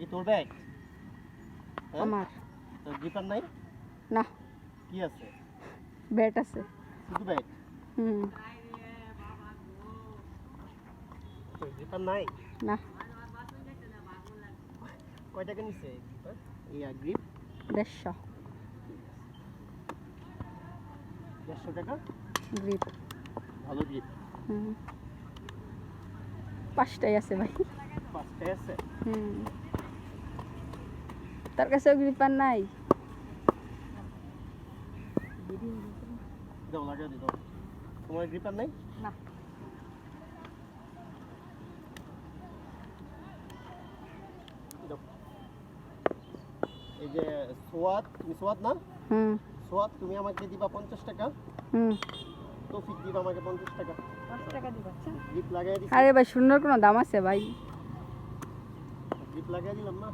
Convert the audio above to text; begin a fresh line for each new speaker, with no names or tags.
কি তোর ব্যাগ? হ্যাঁ?
আমার।
তোর গ্রিপার নাই?
না।
কি আছে?
ব্যাট আছে।
শুধু ব্যাগ
হুম।
তোর গ্রিপার নাই?
না।
কয় টাকা নিছে? এই গ্রিপ?
দেড়শো।
দেড়শো টাকা?
গ্রিপ।
ভালো গ্রিপ।
হুম। পাঁচটাই আছে ভাই।
পাঁচটায় আছে?
হুম। তার কাছেও গ্রিপার নাই।
দাও লাগা দি দাও তোমার গ্রিপার নাই?
না।
এই যে সোয়াদ তুমি সোয়াদ না?
হুম।
সোয়াদ তুমি আমাকে দিবা পঞ্চাশ টাকা।
হুম।
তৌফিক দিবা আমাকে পঞ্চাশ টাকা।
পাঁচ টাকা দিবা
গ্রিপ লাগাই দিছি।
আরে ভাই শূন্যর কোনো দাম আছে ভাই।
গ্রিপ লাগাই দিলাম না?